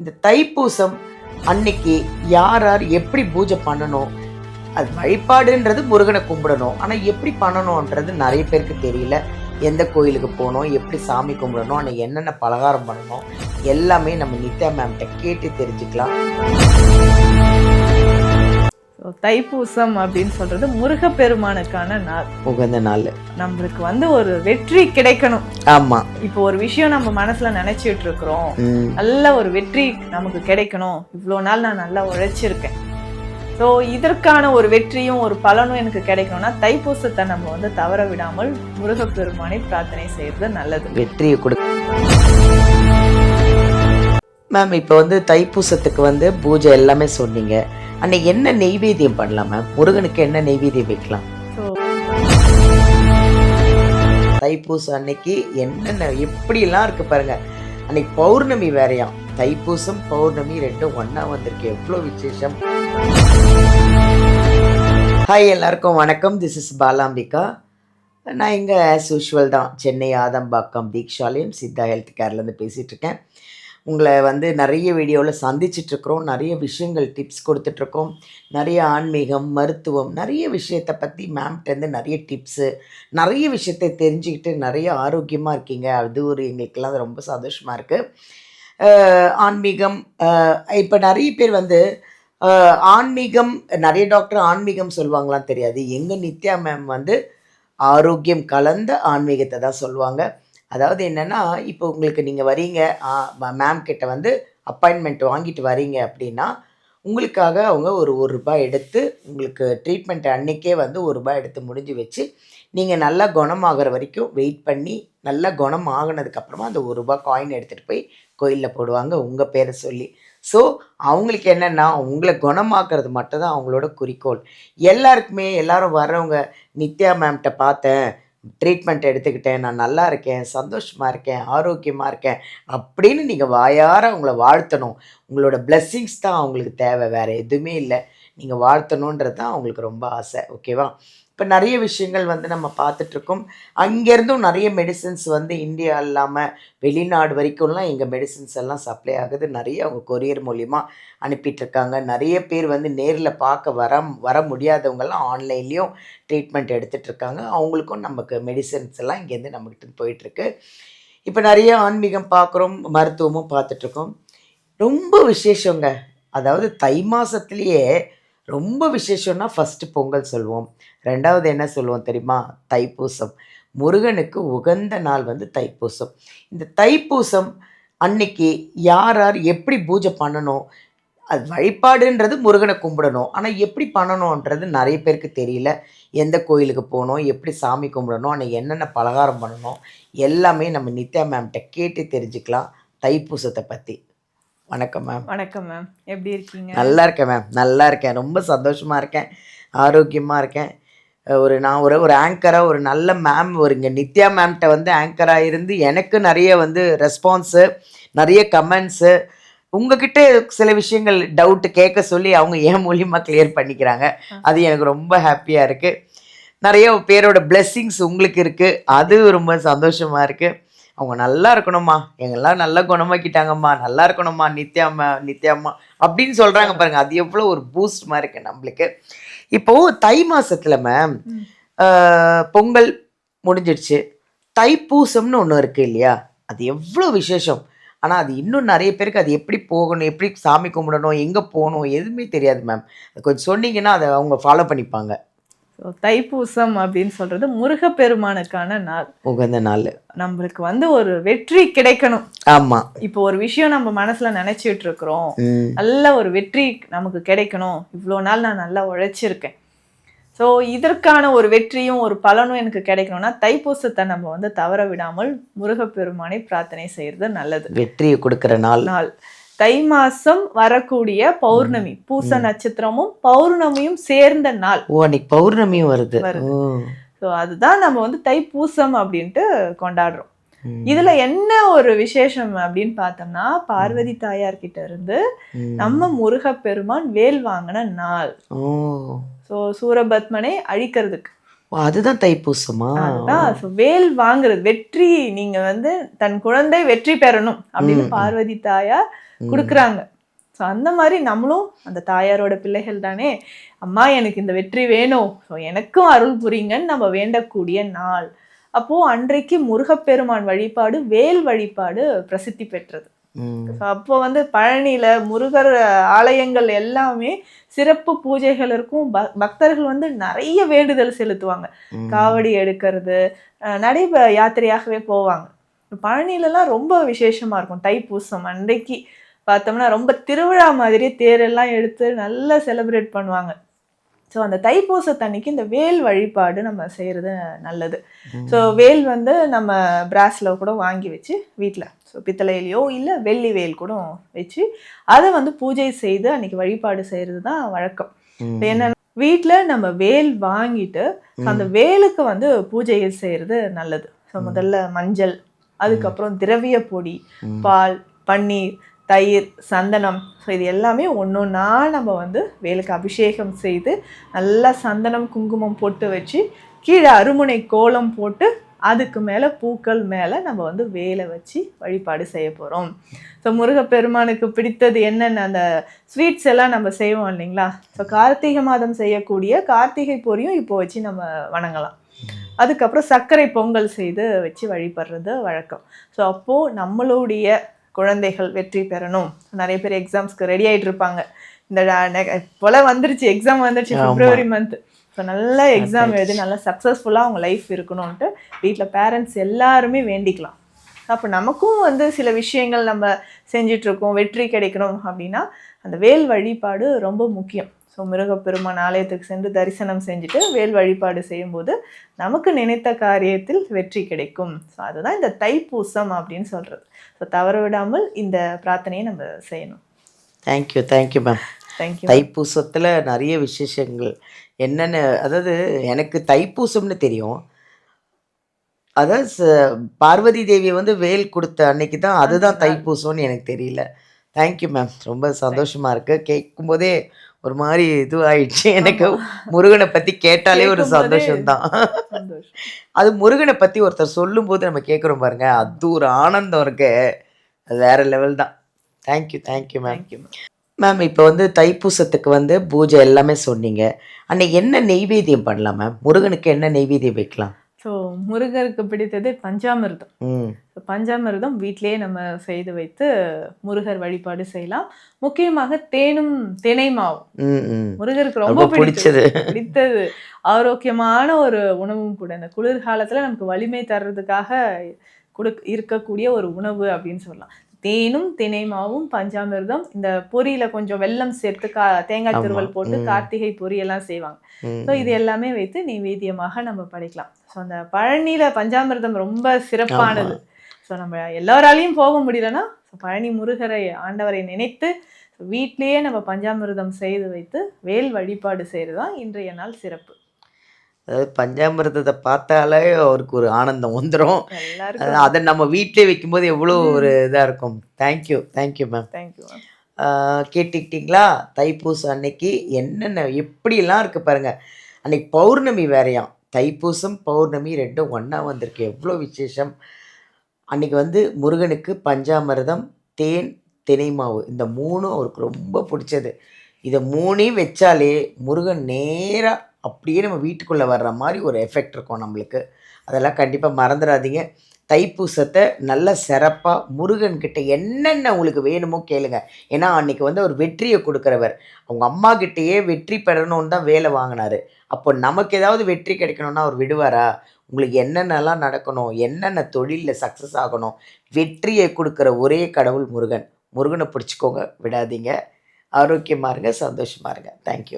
இந்த தைப்பூசம் அன்னைக்கு யார் யார் எப்படி பூஜை பண்ணணும் அது வழிபாடுன்றது முருகனை கும்பிடணும். ஆனால் எப்படி பண்ணணுன்றது நிறைய பேருக்கு தெரியல. எந்த கோயிலுக்கு போகணும் எப்படி சாமி கும்பிடணும் ஆனால் என்னென்ன பலகாரம் பண்ணணும் எல்லாமே நம்ம நித்யா மேம்கிட்ட கேட்டு தெரிஞ்சுக்கலாம். தைப்பூசம் அப்படின்னு சொல்றது முருகப்பெருமானுக்கான நாள். உகந்த நாள். நம்மளுக்கு வந்து ஒரு வெற்றி கிடைக்கணும். ஆமாம் இப்போ ஒரு விஷயம் நம்ம மனசுல நினைச்சிட்டு இருக்கிறோம். நல்ல ஒரு வெற்றி நமக்கு கிடைக்கணும். இவ்வளோ நாள் நான் நல்லா உழைச்சிருக்கேன். ஸோ இதற்கான ஒரு வெற்றியும் ஒரு பலனும் எனக்கு கிடைக்கணும்னா தைப்பூசத்தை நம்ம வந்து தவற விடாமல் முருகப்பெருமானை பிரார்த்தனை செய்யறது நல்லது. வெற்றியை கொடு மேம் இப்போ வந்து தைப்பூசத்துக்கு வந்து பூஜை எல்லாமே சொன்னீங்க. அன்னைக்கு என்ன நெய்வேத்தியம் பண்ணலாம் மேம் முருகனுக்கு என்ன நெய்வேத்தியம் வைக்கலாம்? தைப்பூசம் அன்னைக்கு என்னென்ன எப்படிலாம் இருக்கு பாருங்க. அன்னைக்கு பௌர்ணமி வேறையாம். தைப்பூசம் பௌர்ணமி ரெண்டும் ஒண்ணா வந்திருக்கு. எவ்வளோ விசேஷம். ஹாய் எல்லாருக்கும் வணக்கம். This is Balambika. நான் இங்கே ஆஸ் யூஷுவல் தான். சென்னை ஆதம்பாக்கம் தீக்ஷாலயம் சித்தா ஹெல்த் கேர்லேருந்து பேசிகிட்டு இருக்கேன். உங்களை வந்து நிறைய வீடியோவில் சந்திச்சிட்ருக்குறோம். நிறைய விஷயங்கள் டிப்ஸ் கொடுத்துட்ருக்கோம். நிறைய ஆன்மீகம் மருத்துவம் நிறைய விஷயத்தை பற்றி மேம்கிட்டேருந்து நிறைய டிப்ஸு நிறைய விஷயத்தை தெரிஞ்சுக்கிட்டு நிறைய ஆரோக்கியமாக இருக்கீங்க. அது ஒரு எங்களுக்கெல்லாம் ரொம்ப சந்தோஷமாக இருக்குது ஆன்மீகம் இப்போ நிறைய பேர் வந்து ஆன்மீகம் நிறைய டாக்டர் ஆன்மீகம் சொல்லுவாங்களாம் தெரியாது. எங்கள் நித்யா மேம் வந்து ஆரோக்கியம் கலந்த ஆன்மீகத்தை தான் சொல்லுவாங்க. அதாவது என்னென்னா இப்போ உங்களுக்கு நீங்கள் வரீங்க மேம் கிட்ட வந்து அப்பாயின்மெண்ட் வாங்கிட்டு வரீங்க அப்படின்னா உங்களுக்காக அவங்க ஒரு ஒரு ரூபாய் எடுத்து உங்களுக்கு ட்ரீட்மெண்ட் அன்றைக்கே வந்து ஒரு ரூபாய் எடுத்து முடிஞ்சு வச்சு நீங்கள் நல்லா குணமாகிற வரைக்கும் வெயிட் பண்ணி நல்லா குணம் ஆகினதுக்கப்புறமா அந்த ஒரு ரூபாய் காயின் எடுத்துகிட்டு போய் கோயிலில் போடுவாங்க உங்கள் பேரை சொல்லி. ஸோ அவங்களுக்கு என்னென்னா உங்களை குணமாக்குறது மட்டும்தான் அவங்களோட குறிக்கோள். எல்லாருக்குமே எல்லாரும் வர்றவங்க நித்யா மேம்கிட்ட பார்த்தேன் ட்ரீட்மெண்ட் எடுத்துக்கிட்டேன். நான் நல்லா இருக்கேன் சந்தோஷமாக இருக்கேன் ஆரோக்கியமாக இருக்கேன் அப்படின்னு நீங்கள் வாயார உங்களை வாழ்த்தணும். உங்களோட பிளெஸ்ஸிங்ஸ் தான் அவங்களுக்கு தேவை வேறு எதுவுமே இல்லை. நீங்கள் வாழ்த்தணுன்றது தான் அவங்களுக்கு ரொம்ப ஆசை ஓகேவா இப்போ நிறைய விஷயங்கள் வந்து நம்ம பார்த்துட்ருக்கோம். அங்கேருந்தும் நிறைய மெடிசின்ஸ் வந்து இந்தியா இல்லாமல் வெளிநாடு வரைக்கும்லாம் எங்கள் மெடிசன்ஸ் எல்லாம் சப்ளை ஆகுது. நிறைய அவங்க கொரியர் மூலிமா அனுப்பிட்டுருக்காங்க நிறைய பேர் வந்து நேரில் பார்க்க வர வர முடியாதவங்கெல்லாம் ஆன்லைன்லேயும் ட்ரீட்மெண்ட் எடுத்துகிட்ருக்காங்க அவங்களுக்கும் நமக்கு மெடிசன்ஸ் எல்லாம் இங்கேருந்து நம்மக்கிட்ட போயிட்டுருக்கு இப்போ நிறைய ஆன்மீகம் பார்க்குறோம் மருத்துவமும் பார்த்துட்ருக்கோம். ரொம்ப விசேஷங்க. அதாவது தை மாதத்துலேயே ரொம்ப விசேஷம்னா ஃபஸ்ட்டு பொங்கல் சொல்லுவோம் ரெண்டாவது என்ன சொல்லுவோம் தெரியுமா? தைப்பூசம். முருகனுக்கு உகந்த நாள் வந்து தைப்பூசம். இந்த தைப்பூசம் அன்னைக்கு யார் யார் எப்படி பூஜை பண்ணணும்? அது வழிபாடுன்றது முருகனை கும்பிடணும். ஆனால் எப்படி பண்ணணுன்றது நிறைய பேருக்கு தெரியல. எந்த கோயிலுக்கு போகணும்? எப்படி சாமி கும்பிடணும்? ஆனால் என்னென்ன பலகாரம் பண்ணணும்? எல்லாமே நம்ம நித்யா மேம்கிட்ட கேட்டு தெரிஞ்சுக்கலாம் தைப்பூசத்தை பற்றி வணக்கம் மேம் வணக்கம் மேம் எப்படி இருக்கீங்க? நல்லா இருக்கேன் மேம் நல்லா இருக்கேன். ரொம்ப சந்தோஷமாக இருக்கேன். ஆரோக்கியமாக இருக்கேன். ஒரு நான் ஒரு ஒரு ஆங்கராக ஒரு நல்ல மேம் ஒரு இங்கே நித்யா மேம்கிட்ட வந்து ஆங்கராக இருந்து எனக்கு நிறைய வந்து ரெஸ்பான்ஸு நிறைய கமெண்ட்ஸு உங்ககிட்ட சில விஷயங்கள் டவுட்டு கேட்க சொல்லி அவங்க என் மூலியமாக கிளியர் பண்ணிக்கிறாங்க. அது எனக்கு ரொம்ப ஹாப்பியாக இருக்குது நிறைய பேரோட blessings உங்களுக்கு இருக்குது அது ரொம்ப சந்தோஷமாக இருக்குது அவங்க நல்லா இருக்கணும்மா. எங்கெல்லாம் நல்லா குணமாக்கிட்டாங்கம்மா நல்லா இருக்கணும்மா நித்யாம்மா நித்யாம்மா அப்படின்னு சொல்கிறாங்க பாருங்க. அது எவ்வளோ ஒரு பூஸ்ட் மாதிரி இருக்கு நம்மளுக்கு. இப்போ தை மாசத்துல மேம். பொங்கல் முடிஞ்சிடுச்சு. தைப்பூசம்னு ஒன்று இருக்கு இல்லையா? அது எவ்வளோ விசேஷம். ஆனால் அது இன்னும் நிறைய பேருக்கு அது எப்படி போகணும் எப்படி சாமி கும்பிடணும் எங்கே போகணும் எதுவுமே தெரியாது மேம் அது கொஞ்சம் சொன்னீங்கன்னா அதை அவங்க ஃபாலோ பண்ணிப்பாங்க. ஸோ தைப்பூசம் அப்படின்னு சொல்றது முருகப்பெருமானுக்கான நாள். உகந்த நாள். நம்மளுக்கு வந்து ஒரு வெற்றி கிடைக்கணும். ஆமாம் இப்போ ஒரு விஷயம் நம்ம மனசுல நினைச்சிட்டு இருக்கிறோம். நல்ல ஒரு வெற்றி நமக்கு கிடைக்கணும். இவ்வளோ நாள் நான் நல்லா உழைச்சிருக்கேன். ஸோ இதற்கான ஒரு வெற்றியும் ஒரு பலனும் எனக்கு கிடைக்கணும்னா தைப்பூசத்தை நம்ம வந்து தவற விடாமல் முருகப்பெருமானை பிரார்த்தனை செய்யறது நல்லது. வெற்றியை கொடுக்குற நாள். நாள். தை மாசம் வரக்கூடிய பௌர்ணமி. பூச நட்சத்திரமும் பௌர்ணமியும் சேர்ந்த நாள். ஓ அன்னைக்கு பௌர்ணமியும் வருது. ஸோ அதுதான் நம்ம வந்து தைப்பூசம் அப்படின்ட்டு கொண்டாடுறோம். இதுல என்ன ஒரு விசேஷம் அப்படின்னு பார்த்தோம்னா பார்வதி தாயார் கிட்ட இருந்து. நம்ம முருகப்பெருமான் வேல் வாங்கின நாள். ஸோ சூரபத்மனை அழிக்கிறதுக்கு. அதுதான் தைப்பூசமா? வேல் வாங்குறது வெற்றி நீங்க வந்து தன் குழந்தை வெற்றி பெறணும் அப்படின்னு. பார்வதி தாயார் கொடுக்குறாங்க. ஸோ அந்த மாதிரி நம்மளும் அந்த தாயாரோட பிள்ளைகள் தானே. அம்மா எனக்கு இந்த வெற்றி வேணும். ஸோ எனக்கும் அருள் புரிங்கன்னு நம்ம வேண்டக்கூடிய நாள். அப்போ அன்றைக்கு முருகப்பெருமான் வழிபாடு வேல் வழிபாடு பிரசித்தி பெற்றது. அப்போ வந்து பழனியில முருகர் ஆலயங்கள் எல்லாமே சிறப்பு பூஜைகள் இருக்கும். பக்தர்கள் வந்து நிறைய வேண்டுதல் செலுத்துவாங்க. காவடி எடுக்கிறது நடைப யாத்திரையாகவே போவாங்க. பழனிலலாம் ரொம்ப விசேஷமா இருக்கும். தைப்பூசம் அன்றைக்கு பார்த்தோம்னா ரொம்ப திருவிழா மாதிரியே தேரெல்லாம் எடுத்து நல்லா செலிப்ரேட் பண்ணுவாங்க. ஸோ அந்த தைப்பூசத்தன்னைக்கு இந்த வேல் வழிபாடு நம்ம செய்கிறது நல்லது. ஸோ வேல் வந்து நம்ம பிராஸில் கூட வாங்கி வச்சு வீட்டில் ஸோ பித்தளையிலையோ இல்லை வெள்ளி வேல் கூட வச்சு அதை வந்து பூஜை செய்து அன்னைக்கு வழிபாடு செய்கிறது தான் வழக்கம் என்னன்னா வீட்டில் நம்ம வேல் வாங்கிட்டு அந்த வேலுக்கு வந்து பூஜைகள் செய்கிறது நல்லது. ஸோ முதல்ல மஞ்சள் அதுக்கப்புறம் திரவிய பொடி. பால் பன்னீர் தயிர் சந்தனம். ஸோ இது எல்லாமே ஒன்று ஒன்றா நம்ம வந்து வேலுக்கு அபிஷேகம் செய்து நல்லா சந்தனம் குங்குமம் போட்டு வச்சு கீழே அருமுனை கோலம் போட்டு அதுக்கு மேலே பூக்கள் மேலே நம்ம வந்து வேலை வச்சு வழிபாடு செய்ய போகிறோம் ஸோ முருகப்பெருமானுக்கு பிடித்தது என்னென்ன? அந்த ஸ்வீட்ஸ் எல்லாம் நம்ம செய்வோம் இல்லைங்களா? ஸோ கார்த்திகை மாதம் செய்யக்கூடிய கார்த்திகை பொரியும் இப்போ வச்சு நம்ம வணங்கலாம். அதுக்கப்புறம் சர்க்கரை பொங்கல் செய்து வச்சு வழிபடுறது வழக்கம். ஸோ அப்போது நம்மளுடைய குழந்தைகள் வெற்றி பெறணும். நிறைய பேர் எக்ஸாம்ஸ்க்கு ரெடி ஆயிட்டு இருப்பாங்க இந்த போல வந்துருச்சு. எக்ஸாம் வந்துருச்சு. பிப்ரவரி மந்த் ஸோ நல்லா எக்ஸாம் எழுதி நல்லா சக்ஸஸ்ஃபுல்லாக அவங்க லைஃப் இருக்கணும்ன்ட்டு வீட்டில் பேரண்ட்ஸ் எல்லாருமே வேண்டிக்கலாம். அப்போ நமக்கும் வந்து சில விஷயங்கள் நம்ம செஞ்சுட்டு இருக்கோம் வெற்றி கிடைக்கணும் அப்படின்னா அந்த வேல் வழிபாடு ரொம்ப முக்கியம். ஸோ முருகப்பெருமான் ஆலயத்துக்கு சென்று தரிசனம் செஞ்சுட்டு வேல் வழிபாடு செய்யும்போது நமக்கு நினைத்த காரியத்தில் வெற்றி கிடைக்கும். ஸோ அதுதான் இந்த தைப்பூசம் அப்படின்னு சொல்கிறது ஸோ தவற விடாமல் இந்த பிரார்த்தனையை நம்ம செய்யணும். தேங்க்யூ தேங்க்யூ மேம் தைப்பூசத்தில் நிறைய விசேஷங்கள். என்னென்ன அதாவது எனக்கு தைப்பூசம்னு தெரியும். அதாவது பார்வதி தேவியை வந்து வேல் கொடுத்த அன்னைக்கு தான் அதுதான் தைப்பூசம்னு எனக்கு தெரியல. தேங்க்யூ மேம் ரொம்ப சந்தோஷமா இருக்கு. கேட்கும்போதே ஒரு மாதிரி இதுவாயிடுச்சு. எனக்கு முருகனை பத்தி கேட்டாலே ஒரு சந்தோஷம்தான். சந்தோஷம். அது முருகனை பத்தி ஒருத்தர் சொல்லும்போது நம்ம கேட்குறோம் பாருங்க. அது ஒரு ஆனந்தம் இருக்கு. அது வேற லெவல் தான். தேங்க்யூ தேங்க்யூ மேம் மேம் இப்போ வந்து தைப்பூசத்துக்கு வந்து பூஜை எல்லாமே சொன்னீங்க. அன்னைக்கு என்ன நெய்வேத்தியம் பண்ணலாம் மேம் முருகனுக்கு என்ன நெய்வேத்தியம் வைக்கலாம்? ஸோ முருகருக்கு பிடித்தது பஞ்சாமிர்தம். பஞ்சாமிர்தம் வீட்டிலேயே நம்ம செய்து வைத்து முருகர் வழிபாடு செய்யலாம். முக்கியமாக தேனும் தினை மாவும் ம் ம். முருகருக்கு ரொம்ப. பிடிச்சது. பிடித்தது. ஆரோக்கியமான ஒரு உணவும் கூட. இந்த குளிர்காலத்துல நமக்கு வலிமை தர்றதுக்காக கொடு இருக்கக்கூடிய ஒரு உணவு அப்படின்னு சொல்லலாம். தேனும் தினை மாவும் பஞ்சாமிர்தம் இந்த பொரியில கொஞ்சம் வெல்லம் சேர்த்து கா தேங்காய். துருவல் போட்டு. கார்த்திகை பொரி எல்லாம் செய்வாங்க ஸோ இது எல்லாமே வைத்து நெய்வேத்தியமாக நம்ம படைக்கலாம். ஸோ அந்த பழனியில பஞ்சாமிர்தம் ரொம்ப சிறப்பானது. ஸோ நம்ம எல்லாராலையும் போக முடியலன்னா பழனி முருகரை ஆண்டவரை நினைத்து வீட்டிலேயே நம்ம பஞ்சாமிர்தம் செய்து வைத்து வேல் வழிபாடு செய்கிறது தான் இன்றைய நாள் சிறப்பு. அதாவது பஞ்சாமிர்தத்தை பார்த்தாலே அவருக்கு ஒரு ஆனந்தம் வந்துடும் அதை நம்ம வீட்டிலே வைக்கும்போது எவ்வளோ ஒரு இதாக இருக்கும். Thank you thank you ma'am thank you ma'am கேட்டுக்கிட்டீங்களா? Thaipusam அன்னைக்கு என்னென்ன எப்படிலாம் இருக்கு பாருங்க. அன்னைக்கு பௌர்ணமி வேறையாம். தைப்பூசம் பௌர்ணமி ரெண்டும் ஒன்றா வந்திருக்கு. எவ்வளோ விசேஷம். அன்னைக்கு வந்து முருகனுக்கு பஞ்சாமிர்தம் தேன் தினை மாவு. இந்த மூணும் அவருக்கு ரொம்ப பிடிச்சது. இதை மூணையும் வச்சாலே முருகன் நேராக அப்படியே நம்ம வீட்டுக்குள்ளே வர்ற மாதிரி ஒரு எஃபெக்ட் இருக்கும் நம்மளுக்கு. அதெல்லாம் கண்டிப்பாக மறந்துடாதீங்க. தைப்பூசத்தை நல்ல சிறப்பாக முருகன்கிட்ட என்னென்ன உங்களுக்கு வேணுமோ கேளுங்க. ஏன்னா அன்றைக்கி வந்து அவர் வெற்றியை கொடுக்குறவர். அவங்க அம்மா கிட்டேயே வெற்றி பெறணும்னு தான் வேலை வாங்கினாரு. அப்போ நமக்கு ஏதாவது வெற்றி கிடைக்கணும்னா அவர் விடுவாரா? உங்களுக்கு என்னென்னலாம் நடக்கணும்? என்னென்ன தொழிலில் சக்ஸஸ் ஆகணும்? வெற்றியை கொடுக்குற ஒரே கடவுள் முருகன். முருகனை பிடிச்சிக்கோங்க விடாதீங்க. ஆரோக்கியமாக இருங்க சந்தோஷமாக இருங்க. தேங்க்யூ